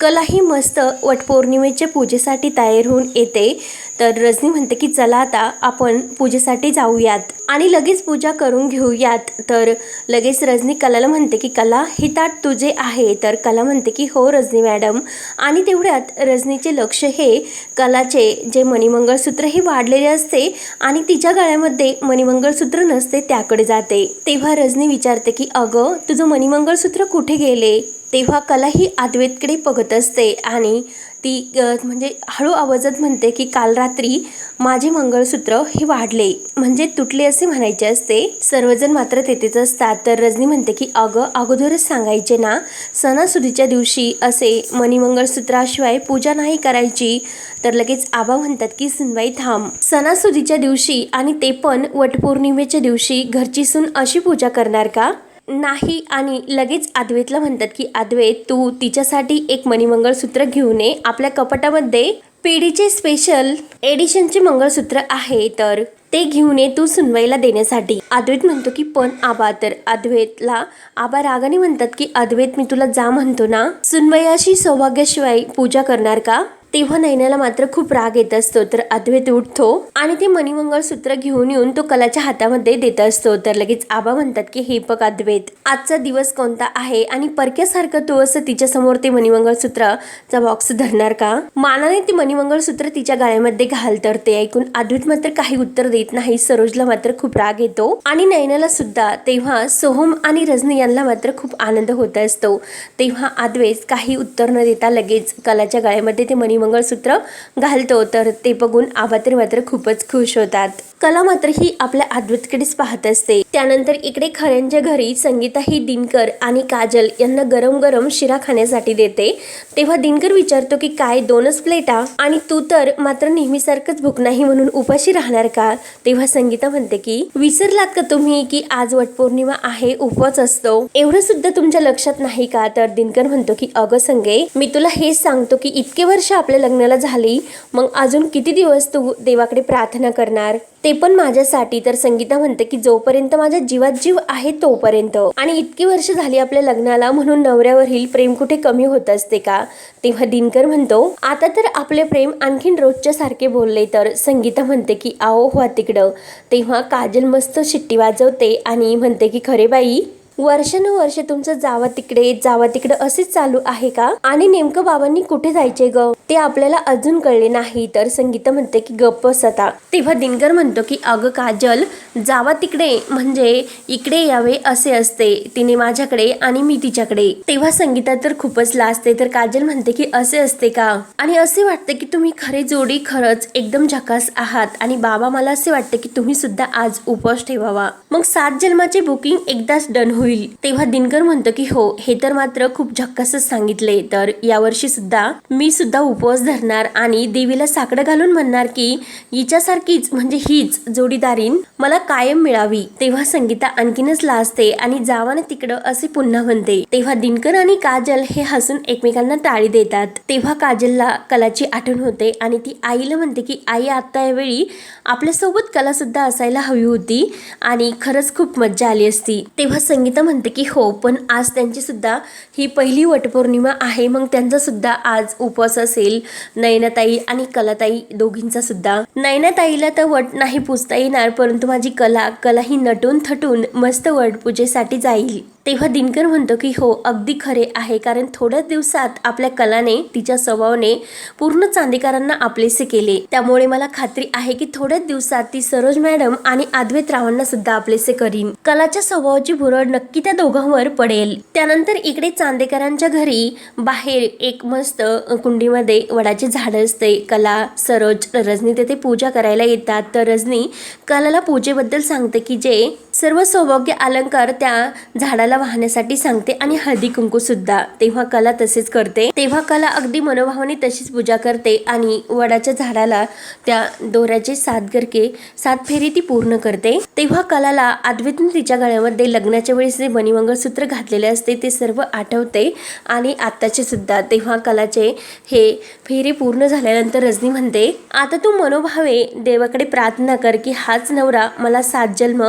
कला ही मस्त वटपौर्णिमेच्या पूजेसाठी तयार होऊन येते. तर रजनी म्हणते की चला आता आपण पूजेसाठी जाऊयात. आणि लगेच पूजा करून घेऊयात. तर लगेच रजनी कलाला म्हणते की कला हे ताट तुझे आहे. तर कला म्हणते की हो रजनी मॅडम. आणि तेवढ्यात रजनीचे लक्ष हे कलाचे जे मणिमंगळसूत्र हे वाढलेले असते आणि तिच्या गळ्यामध्ये मणिमंगळसूत्र नसते त्याकडे जाते. तेव्हा रजनी विचारते की अगं तुझं मणिमंगळसूत्र कुठे गेले? तेव्हा कला ही आद्वेतकडे बघत असते आणि ती म्हणजे हळू आवाजात म्हणते की काल रात्री माझे मंगळसूत्र हे वाढले. म्हणजे तुटले असे म्हणायचे असते. सर्वजण मात्र तेथेच असतात. तर रजनी म्हणते की अगं अगोदरच सांगायचे ना सणासुदीच्या दिवशी असे मणिमंगळसूत्राशिवाय पूजा नाही करायची. तर लगेच आबा म्हणतात की सुनवाई थांब. सणासुदीच्या दिवशी आणि ते पण वटपौर्णिमेच्या दिवशी घरची सून अशी पूजा करणार का? नाही आणि लगेच अद्वैतला म्हणतात की अद्वैत तू तिच्यासाठी एक मणिमंगळसूत्र घेऊन ये. आपल्या कपाटामध्ये पेढीचे स्पेशल एडिशनचे मंगळसूत्र आहे तर ते घेऊन ये तू सुनवाईला देण्यासाठी. अद्वैत म्हणतो की पण आबा तर अद्वैतला आबा रागाने म्हणतात की अद्वैत मी तुला जा म्हणतो ना. सुनवयाशी सौभाग्याशिवाय पूजा करणार का? तेव्हा नैनाला मात्र खूप राग येत असतो तर अद्वैत उठतो आणि ते मणिमंगळसूत्र घेऊन येऊन तो कलाच्या हातामध्ये देत असतो. तर लगेच आबा म्हणतात की हे बघ अद्वैत आजचा दिवस कोणता आहे आणि परक्यासारखं तो असं तिच्या समोर ते मणिमंगळसूत्राचा बॉक्स धरणार का? मानाने ते मणिमंगळसूत्र तिच्या गाळ्यामध्ये घाल तर ते ऐकून अद्वैत मात्र काही उत्तर देत नाही. सरोजला मात्र खूप राग येतो आणि नैनाला सुद्धा तेव्हा सोहम आणि रजनी यांना मात्र खूप आनंद होत असतो. तेव्हा अद्वैत काही उत्तर न देता लगेच कलाच्या गाळ्यामध्ये ते मंगळसूत्र घालतो तर ते बघून आबातर मात्र खूपच खुश होतात. कला मात्र ही आपल्या आदवतकडेच पाहत असते. त्यानंतर इकडे खऱ्यांच्या घरी संगीता ही दिनकर आणि काजल यांना गरम गरम शिरा खाण्यासाठी देते. तेव्हा दिनकर विचारतो की काय दोनच प्लेटा? आणि तू तर मात्र नेहमीसारखंच भूक नाही म्हणून उपाशी राहणार का? तेव्हा संगीता म्हणते की विसरलात का तुम्ही की आज वटपौर्णिमा आहे उपवास असतो? एवढं सुद्धा तुमच्या लक्षात नाही का? तर दिनकर म्हणतो की अगं संगे मी तुला हेच सांगतो की इतके वर्ष आपल्या लग्नाला झाली मग अजून किती दिवस तू देवाकडे प्रार्थना करणार? ते पण माझ्यासाठी. तर संगीता म्हणते की जोपर्यंत माझ्या जीवात जीव आहे तोपर्यंत. आणि इतकी वर्ष झाली आपल्या लग्नाला म्हणून नवऱ्यावरील प्रेम कुठे कमी होत असते का? तेव्हा दिनकर म्हणतो आता तर आपले प्रेम आणखीन रोजच्या सारखे बोलले तर संगीता म्हणते की आओ हो तिकडं. तेव्हा काजल मस्त शिट्टी वाजवते आणि म्हणते की खरे बाई वर्षानुवर्ष तुमचं जावा तिकडे जावा तिकडे असेच चालू आहे का? आणि नेमकं बाबांनी कुठे जायचे ग? ते आपल्याला अजून कळले नाही. तर संगीता म्हणते की गप्प सता तेव्हा दिनकर म्हणतो की अगं काजल जावा तिकडे म्हणजे इकडे यावे असे असते. तिने माझ्याकडे आणि मी तिच्याकडे. तेव्हा संगीता तर खूपच लाजते तर काजल म्हणते की असे असते का? आणि असे वाटते की तुम्ही खरे जोडी खरंच एकदम झकास आहात. आणि बाबा मला असे वाटते की तुम्ही सुद्धा आज उपवास ठेवावा. मग सात जन्माचे बुकिंग एकदाच डन होईल तेव्हा दिनकर म्हणतो की हो हे तर मात्र खूप झक्कासच सांगितले. तर यावर्षी सुद्धा मी सुद्धा उपवास धरणार आणि देवीला साकडं घालून म्हणणार की हिच्यासारखीच म्हणजे हीच जोडीदारीन मला कायम मिळावी. तेव्हा संगीता आणखीनच लाजते आणि जावा तिकडं असे पुन्हा म्हणते. तेव्हा दिनकर आणि काजल हे हसून एकमेकांना टाळी देतात. तेव्हा काजलला कलाची आठवण होते आणि ती आईला म्हणते की आई आता यावेळी आपल्यासोबत कला सुद्धा असायला हवी होती आणि खरंच खूप मज्जा आली असती. तेव्हा संगीता म्हणते की हो पण आज त्यांची सुद्धा ही पहिली वटपौर्णिमा आहे. मग त्यांचा सुद्धा आज उपवास असेल. नयनाताई आणि कलाताई दोघींचा सुद्धा नयनाताईला तर वट नाही पुजता येणार परंतु माझी कला कला ही नटून थटून मस्त वटपूजेसाठी जाईल. तेव्हा दिनकर म्हणतो की हो अगदी खरे आहे. कारण थोड्याच दिवसात आपल्या कलाने तिच्या स्वभावाने पूर्ण चांदेकरांना आपलेसे केले. त्यामुळे मला खात्री आहे की थोड्याच दिवसात ती सरोज मॅडम आणि अद्वैत रावांना सुद्धा आपलेसे करीन. कलाच्या स्वभावाची भुरळ नक्की त्या दोघांवर पडेल. त्यानंतर इकडे चांदेकरांच्या घरी बाहेर एक मस्त कुंडीमध्ये वडाचे झाड असते. कला सरोज रजनी तेथे पूजा करायला येतात. तर रजनी कलाला पूजेबद्दल सांगते की जे सर्व सौभाग्य अलंकार त्या झाडाला वाहण्यासाठी सांगते आणि हळदी कुंकू सुद्धा. तेव्हा कला तसेच करते. तेव्हा कला अगदी मनोभावाने तशीच पूजा करते आणि वडाच्या झाडाला त्या दोऱ्याचे सात गरके सात फेरी ती पूर्ण करते. तेव्हा कलाला अद्वैतने तिच्या गळ्यामध्ये लग्नाच्या वेळेस जे मणिमंगळसूत्र घातलेले असते ते सर्व आठवते आणि आत्ताचे सुद्धा. तेव्हा कलाचे हे फेरी पूर्ण झाल्यानंतर रजनी म्हणते आता तू मनोभावे देवाकडे प्रार्थना कर की हाच नवरा मला सात जन्म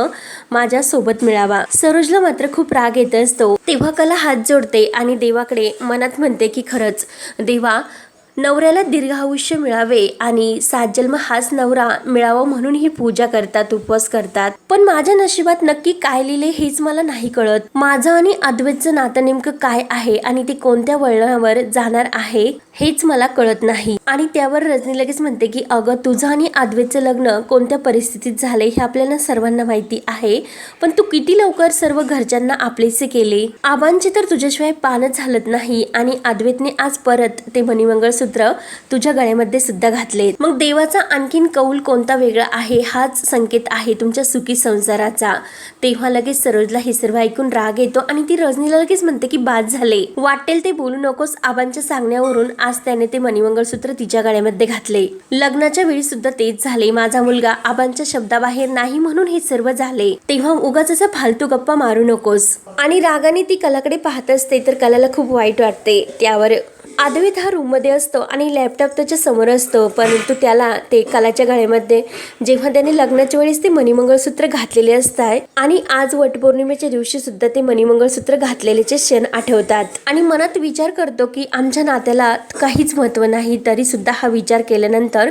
माझ्या सोबत मिळावा. सरोजला मात्र खूप राग येत असतो. तेव्हा कला हात जोडते आणि देवाकडे मनात म्हणते की खरंच देवा नवऱ्याला दीर्घायुष्य मिळावे आणि सात जन्म हाच नवरा मिळावा म्हणून ही पूजा करतात उपवास करतात. पण माझ्या नशिबात नक्की काय लिहिले हेच मला नाही कळत. माझं आणि अद्वैतचं नातं नेमकं काय आहे आणि ते कोणत्या वळणावर जाणार आहे हेच मला कळत नाही. आणि त्यावर रजनी लगेच म्हणते की अगं तुझं आणि अद्वैतचं लग्न कोणत्या परिस्थितीत झाले हे आपल्याला सर्वांना माहिती आहे. पण तू किती लवकर सर्व घरच्यांना आपलेसे केले? आबांचे तर तुझ्याशिवाय पानच झालत नाही आणि अद्वैतने आज परत ते सूत्र तुझ्या गळ्यामध्ये सुद्धा घातले मग देवाचा आणखीन कौल कोणता वेगळा आहे हाच संकेत आहे तुमच्या सुखी संसाराचा. तेव्हा लगेच सरोजला हे सर्व ऐकून राग येतो आणि ती रजनीला लगेच म्हणते की बाद झाले. वाटेल ते बोलू नकोस आबांच्या सांगण्यावरून आज त्याने ते मणिमंगळसूत्र तिच्या गळ्यामध्ये घातले. लग्नाच्या वेळी सुद्धा तेच झाले. माझा मुलगा आबांच्या शब्दाबाहेर नाही म्हणून हे सर्व झाले. तेव्हा उगाच असा फालतू गप्पा मारू नकोस. आणि रागाने ती कलाकडे पाहत असते तर कलाला खूप वाईट वाटते. त्यावर आदवीत हा रूममध्ये असतो आणि लॅपटॉप त्याच्यासमोर असतो. परंतु त्याला ते कलाच्या गळ्यामध्ये जेव्हा त्याने लग्नाच्या वेळेस ते मणिमंगळसूत्र घातलेले असतात आणि आज वटपौर्णिमेच्या दिवशी सुद्धा ते मणिमंगळसूत्र घातलेलेचे क्षण आठवतात. आणि मनात विचार करतो की आमच्या नात्याला काहीच महत्त्व नाही तरी सुद्धा हा विचार केल्यानंतर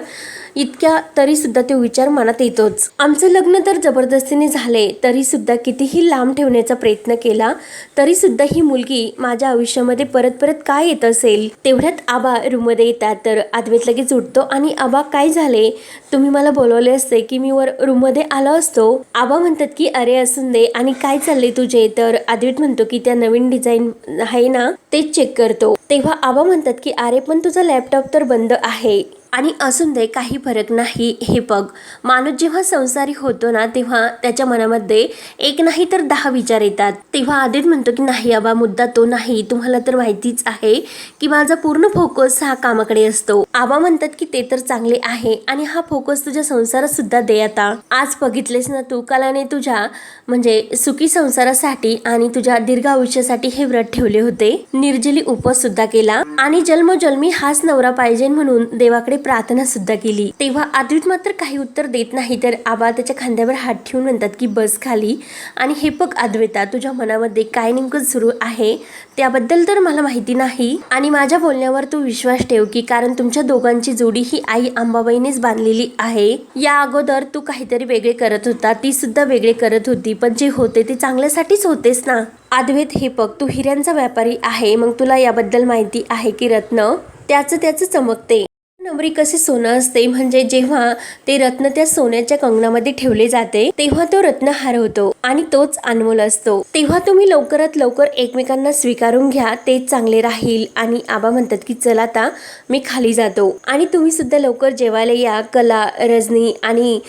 इतक्या तरी सुद्धा तो विचार मनात येतोच. आमचं लग्न तर जबरदस्तीने झाले तरी सुद्धा कितीही लांब ठेवण्याचा प्रयत्न केला तरी सुद्धा ही मुलगी माझ्या आयुष्यामध्ये परत परत काय येत असेल? तेवढ्यात आबा रूममध्ये येतात तर आदवेत लगेच उठतो. आणि आबा काय झाले? तुम्ही मला बोलवले असते की मी वर रूममध्ये आलो असतो. आबा म्हणतात की अरे असून दे. आणि काय चालले तुझे? तर अद्वैत म्हणतो की त्या नवीन डिझाईन आहे ना तेच चेक करतो. तेव्हा आबा म्हणतात की अरे पण तुझा लॅपटॉप तर बंद आहे. आणि असून दे काही फरक नाही. हे बघ माणूस जेव्हा संसारी होतो ना तेव्हा त्याच्या मनामध्ये एक नाही तर दहा विचार येतात. तेव्हा आदित म्हणतो की नाही आबा मुद्दा तो नाही. तुम्हाला तर माहितीच आहे की माझा पूर्ण फोकस हा कामाकडे असतो. आबा म्हणतात की ते तर चांगले आहे आणि हा फोकस तुझ्या संसारात सुद्धा दे आता. आज बघितलेस ना तू कलाने तुझ्या म्हणजे सुखी संसारासाठी आणि तुझ्या दीर्घ आयुष्यासाठी हे व्रत ठेवले होते. निर्जली उपवास सुद्धा केला. आणि जन्मजन्मी हाच नवरा पाहिजे म्हणून देवाकडे प्रार्थना सुद्धा केली. तेव्हा अद्वैत मात्र काही उत्तर देत नाही तर आबा त्याच्या खांद्यावर हात ठेवून म्हणतात की बस खाली. आणि हे बघ अद्वैता तुझ्या मनामध्ये काय नेमकं सुरू आहे? त्याबद्दल तर मला माहिती नाही. आणि माझ्या बोलण्यावर तू विश्वास ठेव की कारण तुमच्या दोघांची जोडी ही आई अंबाबाईनेच बांधलेली आहे. या अगोदर तू काहीतरी वेगळे करत होता ती सुद्धा वेगळे करत होती पण जे होते ते चांगल्यासाठीच होतेस ना? अद्वैत हे बघ तू हिऱ्यांचा व्यापारी आहे मग तुला याबद्दल माहिती आहे की रत्न? त्याचं त्याचं चमकते. नवरी कसे सोनं असते? म्हणजे जेव्हा ते रत्न त्या सोन्याच्या कंगणामध्ये ठेवले जाते तेव्हा तो रत्न हरवतो आणि तोच अनमोल असतो. तेव्हा तुम्ही लवकरात लवकर एकमेकांना स्वीकारून घ्या तेच चांगले राहील आणि आबा म्हणतात की चला आता मी खाली जातो. आणि तुम्ही सुद्धा लवकर जेवायला या कला रजनी आणि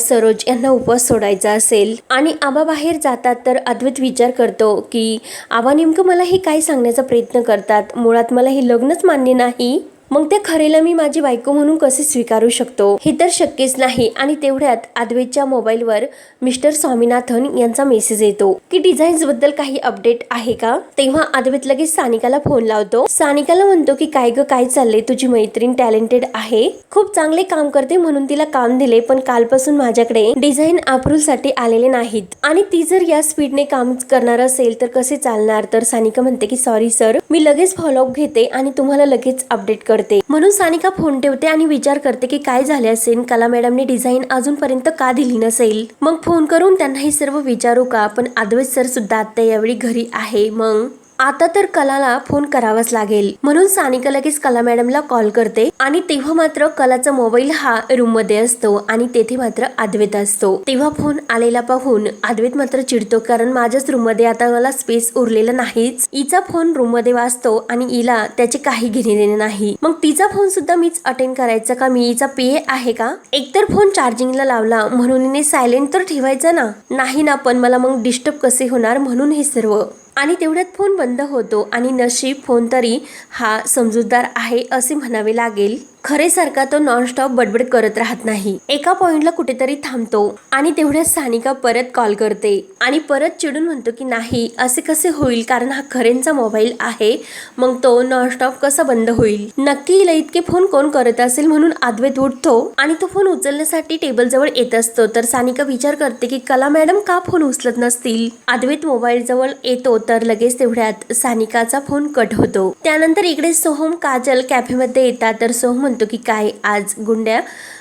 सरोज यांना उपवास सोडायचा असेल. आणि आबा बाहेर जातात तर अद्वैत विचार करतो की आबा नेमकं मला हे काय सांगण्याचा प्रयत्न करतात? मुळात मला हे लग्नच मान्य नाही? मग त्या खरेला मी माझी बायको म्हणून कसे स्वीकारू शकतो? हे तर शक्यच नाही. आणि तेवढ्यात आदवेच्या मोबाईलवर मिस्टर स्वामीनाथन यांचा मेसेज येतो. की डिझाईन्सबद्दल काही अपडेट आहे का? तेव्हा आदवेत लगेच सानिकाला फोन लावतो. सानिकाला म्हणतो की काय ग काय चाललंय? तुझी मैत्रीण टॅलेंटेड आहे. खूप चांगले काम करते म्हणून तिला काम दिले पण कालपासून माझ्याकडे डिझाईन अप्रूव्हसाठी आलेले नाहीत. आणि ती जर या स्पीडने काम करणार असेल तर कसे चालणार? तर सानिका म्हणते की सॉरी सर मी लगेच फॉलोअप घेते आणि तुम्हाला लगेच अपडेट करते. म्हणून सानिका फोन ठेवते आणि विचार करते की काय झाले असेल कला मॅडमने डिझाईन अजूनपर्यंत का दिली नसेल? मग फोन करून त्यांना हे सर्व विचारू का? पण आदवेश सर सुद्धा आता यावेळी घरी आहे मग? आता तर कलाला फोन करावाच लागेल. म्हणून सानिका लगेच कला मॅडमला कॉल करते आणि तेव्हा मात्र कलाचा मोबाईल हा रूममध्ये असतो आणि तेथे मात्र अद्वैत असतो. तेव्हा फोन आलेला पाहून अद्वैत मात्र चिडतो कारण माझ्याच रूममध्ये आता मला स्पेस उरलेला नाहीच. हिचा फोन रूममध्ये वाचतो आणि हिला त्याचे काही घेणे देणे नाही. मग तिचा फोन सुद्धा मीच अटेंड करायचा का? मी हिचा पे आहे का? एकतर फोन चार्जिंगला लावला म्हणून सायलेंट तर ठेवायचा ना? नाही ना पण मला मग डिस्टर्ब कसे होणार म्हणून हे सर्व. आणि तेवढ्यात फोन बंद होतो आणि नशीब फोन तरी हा समजूतदार आहे असे म्हणावे लागेल. खरेसारखा तो नॉनस्टॉप बडबड करत राहत नाही. एका पॉइंटला कुठेतरी थांबतो आणि तेवढ्या सानिका परत कॉल करते आणि परत चिडून म्हणतो की नाही असे कसे होईल? कारण हा खरेंचा मोबाईल आहे. मग तो नॉनस्टॉप कसा बंद होईल? नक्की हिला इतके फोन कोण करत असेल म्हणून अद्वैत उठतो आणि तो फोन उचलण्यासाठी टेबल जवळ येत असतो. तर सानिका विचार करते की कला मॅडम का फोन उचलत नसतील? अद्वैत मोबाईल जवळ येतो तर लगेच तेवढ्यात सानिकाचा फोन कट होतो. त्यानंतर इकडे सोहम काजल कॅफेमध्ये येतात. तर सोहम म्हणतो की काय आज गुंड्या?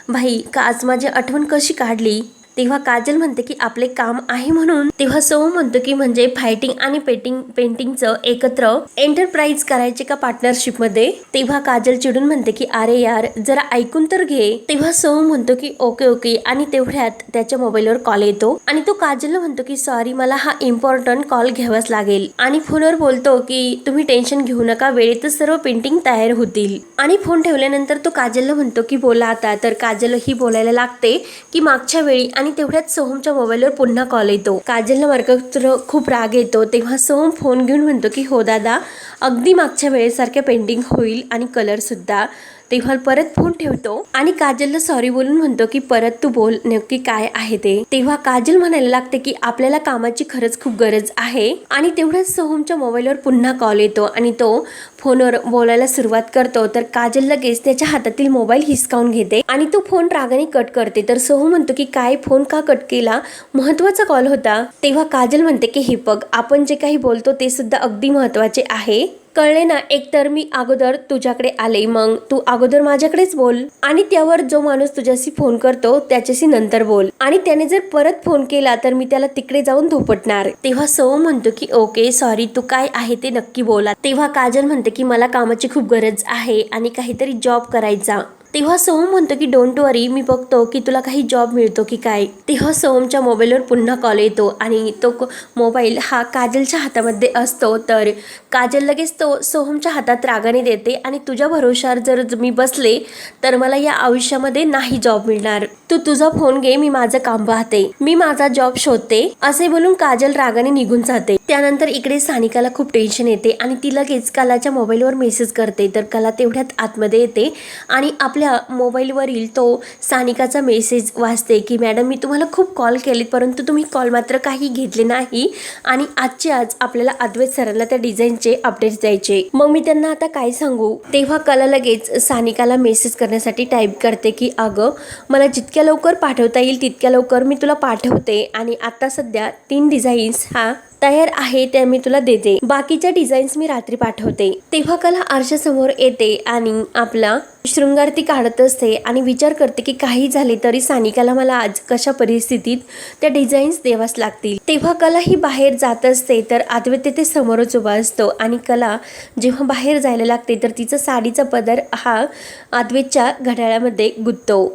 भाई का आज माझी आठवण कशी काढली? तेव्हा काजल म्हणते की आपले काम आहे म्हणून. तेव्हा सोहम म्हणतो की म्हणजे फायटिंग आणि पेंटिंग पेंटिंगचं एकत्र एंटरप्राइज करायचे का पार्टनरशिपमध्ये? तेव्हा काजल चिडून म्हणते की अरे यार जरा ऐकून तर घे. तेव्हा सोहम म्हणतो की ओके ओके. आणि तेवढ्यात त्याच्या मोबाईलवर कॉल येतो. आणि तो काजलला म्हणतो की सॉरी मला हा इम्पॉर्टंट कॉल घ्यावाच लागेल. आणि फोनवर बोलतो की तुम्ही टेन्शन घेऊ नका वेळेतच सर्व पेंटिंग तयार होतील. आणि फोन ठेवल्यानंतर तो काजलला म्हणतो की बोला आता. तर काजल ही बोलायला लागते की मागच्या वेळी आणि आणि तेवढ्यात सोहमच्या मोबाईलवर पुन्हा कॉल येतो. काजलला मार्गत्र खूप राग येतो. तेव्हा सोहम फोन घेऊन म्हणतो की हो दादा. अगदी मागच्या वेळेसारख्या पेंटिंग होईल आणि कलरसुद्धा तेव्हा परत फोन ठेवतो आणि काजलला सॉरी बोलून म्हणतो की परत तू बोल नक्की काय आहे ते? तेव्हा काजल म्हणायला लागते की आपल्याला कामाची खरंच खूप गरज आहे. आणि तेवढ्याच सोहमच्या मोबाईलवर पुन्हा कॉल येतो आणि तो फोनवर बोलायला सुरुवात करतो. तर काजल लगेच त्याच्या हातातील मोबाईल हिसकावून घेते आणि तो फोन रागाने कट करते. तर सोहम म्हणतो की काय फोन का कट केला? महत्त्वाचा कॉल होता. तेव्हा काजल म्हणते की हे बघ आपण जे काही बोलतो ते सुद्धा अगदी महत्त्वाचे आहे. कळले ना एकतर मी अगोदर तुझ्याकडे आले मग तू अगोदर माझ्याकडेच बोल. आणि त्यावर जो माणूस तुझ्याशी फोन करतो त्याच्याशी नंतर बोल. आणि त्याने जर परत फोन केला तर मी त्याला तिकडे जाऊन धोपटणार. तेव्हा सौ म्हणतो की ओके सॉरी तू काय आहे ते नक्की बोला. तेव्हा काजल म्हणते की मला कामाची खूप गरज आहे आणि काहीतरी जॉब करायचा. तेव्हा सोहम म्हणतो की डोंट वरी मी बघतो की तुला काही जॉब मिळतो की काय? तेव्हा सोहमच्या मोबाईलवर पुन्हा कॉल येतो आणि तो मोबाईल हा काजलच्या हातामध्ये असतो. तर काजल लगेच तो सोहमच्या हातात रागाने देते आणि तुझ्या भरोशावर जर मी बसले तर मला या आयुष्यामध्ये नाही जॉब मिळणार. तू तुझा फोन घे मी माझं काम पाहते. मी माझा जॉब शोधते. असे बोलून काजल रागाने निघून जाते. त्यानंतर इकडे सानिकाला खूप टेन्शन येते आणि ती लगेच कलाच्या मोबाईलवर मेसेज करते. तर कला तेवढ्यात आतमध्ये येते आणि आपल्या आपल्या मोबाईलवरील तो सानिकाचा मेसेज वाचते की मॅडम मी तुम्हाला खूप कॉल केले परंतु तुम्ही कॉल मात्र काही घेतले नाही आणि आजचे आज आपल्याला अद्वैत सरांना त्या डिझाईनचे अपडेट्स द्यायचे. मग मी त्यांना आता काय सांगू? तेव्हा कला लगेच सानिकाला मेसेज करण्यासाठी टाईप करते की अगं मला जितक्या लवकर पाठवता येईल तितक्या लवकर मी तुला पाठवते आणि आता सध्या तीन डिझाईन्स हा तयार आहे त्या मी तुला देते. बाकीच्या डिझाईन्स मी रात्री पाठवते. तेव्हा कला आरशासमोर येते आणि आपला शृंगार ती काढत असते आणि विचार करते की काही झाले तरी सानिकाला मला आज कशा परिस्थितीत त्या डिझाईन्स देवास लागतील. तेव्हा कला ही बाहेर जात असते तर अद्वैत तिथे समोरच उभा असतो आणि कला जेव्हा बाहेर जायला लागते तर तिचा साडीचा पदर हा अद्वैतच्या घड्याळामध्ये गुंततो.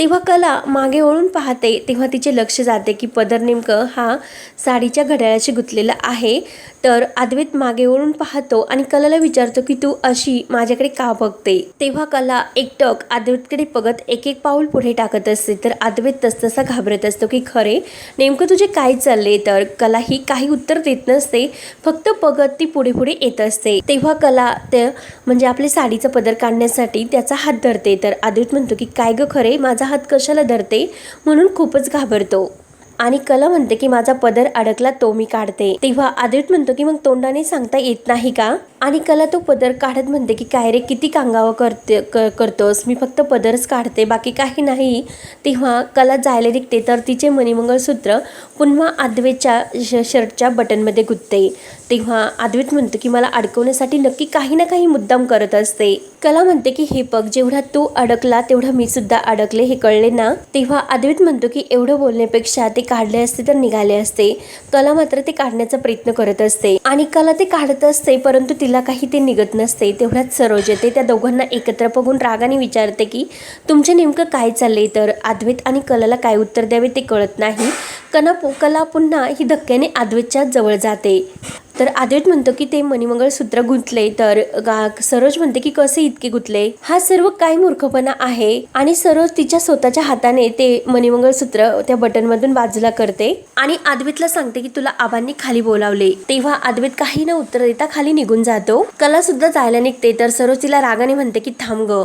तेव्हा कला मागे वळून पाहते तेव्हा तिचे लक्ष जाते की पदर नेमकं हा साडीच्या घड्याळाशी गुंतलेला आहे. तर अद्वैत मागे वळून पाहतो आणि कलाला विचारतो की तू अशी माझ्याकडे का बघते? तेव्हा कला एकटक अद्वैतकडे बघत एक एक पाऊल पुढे टाकत असते. तर अद्वैत तसतसा घाबरत असतो की खरे नेमकं तुझे काय चालले तर कला ही काही उत्तर देत नसते. फक्त बघत ती पुढे पुढे येत असते. तेव्हा कला ते म्हणजे आपले साडीचा पदर काढण्यासाठी त्याचा हात धरते. तर अद्वैत म्हणतो की काय ग खरे? माझा हात कशाला धरते? म्हणून खूपच घाबरतो. आणि कला म्हणते की माझा पदर अडकला तो मी काढते. तेव्हा आदित म्हणतो की मग तोंडाने सांगता येत नाही का? आणि कला तो पदर काढत म्हणते की काय रे किती कांगावं करते क- करतोस? मी फक्त पदरच काढते बाकी काही नाही. तेव्हा कला जायला निघते तर तिचे मणिमंगळसूत्र पुन्हा आदवेच्या श- शर्टच्या बटनमध्ये गुंतते. तेव्हा आदवेत म्हणतो की मला अडकवण्यासाठी नक्की काही ना काही मुद्दाम करत असते. कला म्हणते की हे पग जेवढा तू अडकला तेवढा मी सुद्धा अडकले हे कळले ना? तेव्हा आदवेत म्हणतो की एवढं बोलण्यापेक्षा ते काढले असते तर निघाले असते. कला मात्र ते काढण्याचा प्रयत्न करत असते. आणि कला ते काढत असते परंतु तिला काही ते निघत नसते. तेवढ्यात सरोज येते. त्या दोघांना एकत्र बघून रागाने विचारते की तुमचे नेमकं काय चालले तर? अद्वैत आणि कलाला काय उत्तर द्यावे ते कळत नाही. कना कला पुन्हा ही धक्क्याने अद्वैतच्या जवळ जाते. तर आदित्य म्हणतो की ते मणिमंगळसूत्र गुंतले तर सरोज म्हणते की कसे इतके गुंतले? हा सर्व काय मूर्खपणा आहे? आणि सरोज तिच्या स्वतःच्या हाताने ते मणिमंगळसूत्र त्या बटन मधून बाजूला करते आणि अद्वैतला सांगते की तुला आबांनी खाली बोलावले. तेव्हा आदवेत काही न उत्तर देता खाली निघून जातो. कला सुद्धा जायला निघते तर सरोज तिला रागाने म्हणते की थांब ग.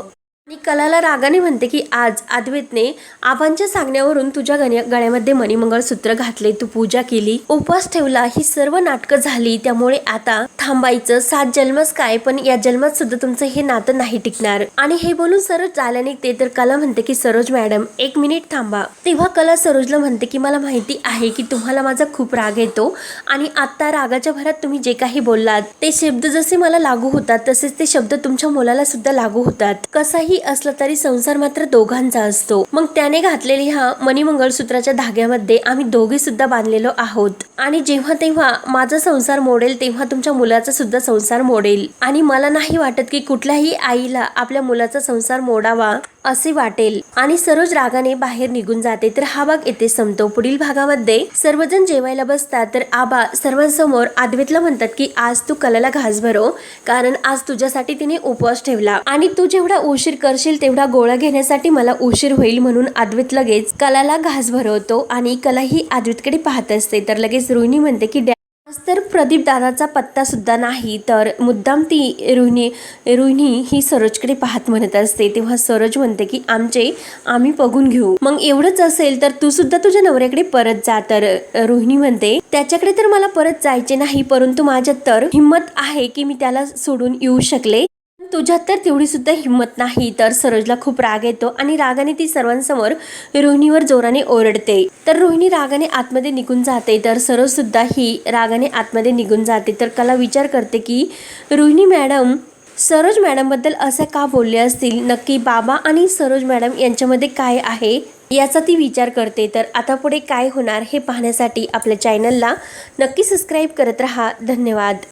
मी कलाला रागाने म्हणते की आज अद्वैतने आबांच्या सांगण्यावरून तुझ्या गण्या गळ्यामध्ये मणिमंगळसूत्र घातले तू पूजा केली उपवास ठेवला ही सर्व नाटकं झाली त्यामुळे आता थांबायचं सात जन्मच काय पण या जन्मात सुद्धा तुमचं हे नातं नाही टिकणार. आणि हे बोलून सरोज जायला निघते तर कला म्हणते की सरोज मॅडम एक मिनिट थांबा. तेव्हा कला सरोजला म्हणते की मला माहिती आहे की तुम्हाला माझा खूप राग येतो आणि आता रागाच्या भरात तुम्ही जे काही बोललात ते शब्द जसे मला लागू होतात तसेच ते शब्द तुमच्या मुलाला सुद्धा लागू होतात. कसाही असलं तरी संसार मात्र दोघांचा असतो. मग त्याने घातलेली हा मणिमंगळसूत्राच्या धाग्यामध्ये आम्ही दोघे सुद्धा बांधलेलो आहोत. आणि जेव्हा तेव्हा माझा संसार मोडेल तेव्हा तुमच्या मुलाचा सुद्धा संसार मोडेल. आणि मला नाही वाटत की कुठल्याही आईला आपल्या मुलाचा संसार मोडावा. असे वाटेल. आणि सरोज रागाने बाहेर निघून जाते. तर हा भाग येथे संपतो. पुढील भागामध्ये सर्वजण जेवायला बसतात. तर आबा सर्वांसमोर आदवेतला म्हणतात की आज तू कलाला घास भरव कारण आज तुझ्यासाठी तिने उपवास ठेवला. आणि तू जेवढा उशीर करशील तेवढा गोळा घेण्यासाठी मला उशीर होईल म्हणून आद्वेत लगेच कलाला घास भरवतो. आणि कला ही आद्वेतकडे पाहत असते. तर लगेच रोहिणी म्हणते की "डॅ- आज तर प्रदीप दादाचा पत्ता सुद्धा नाही. तर मुद्दाम ती रोहिणी रोहिणी ही सरोजकडे पाहत म्हणत असते. तेव्हा सरोज म्हणते की आमचे आम्ही बघून घेऊ. मग एवढंच असेल तर तू सुद्धा तुझ्या नवऱ्याकडे परत जा. तर रोहिणी म्हणते त्याच्याकडे तर मला परत जायचे नाही परंतु माझ्यात तर हिंमत आहे की मी त्याला सोडून येऊ शकले. तुझ्यात तर तेवढी सुद्धा हिंमत नाही. तर सरोजला खूप राग येतो आणि रागाने ती सर्वांसमोर रोहिणीवर जोराने ओरडते. तर रोहिणी रागाने आतमध्ये निघून जाते. तर सरोज सुद्धा ही रागाने आतमध्ये निघून जाते. तर कला विचार करते की रोहिणी मॅडम सरोज मॅडमबद्दल असे का बोलले असतील? नक्की बाबा आणि सरोज मॅडम यांच्यामध्ये काय आहे? याचा ती विचार करते. तर आता पुढे काय होणार हे पाहण्यासाठी आपल्या चॅनलला नक्की सबस्क्राईब करत रहा. धन्यवाद.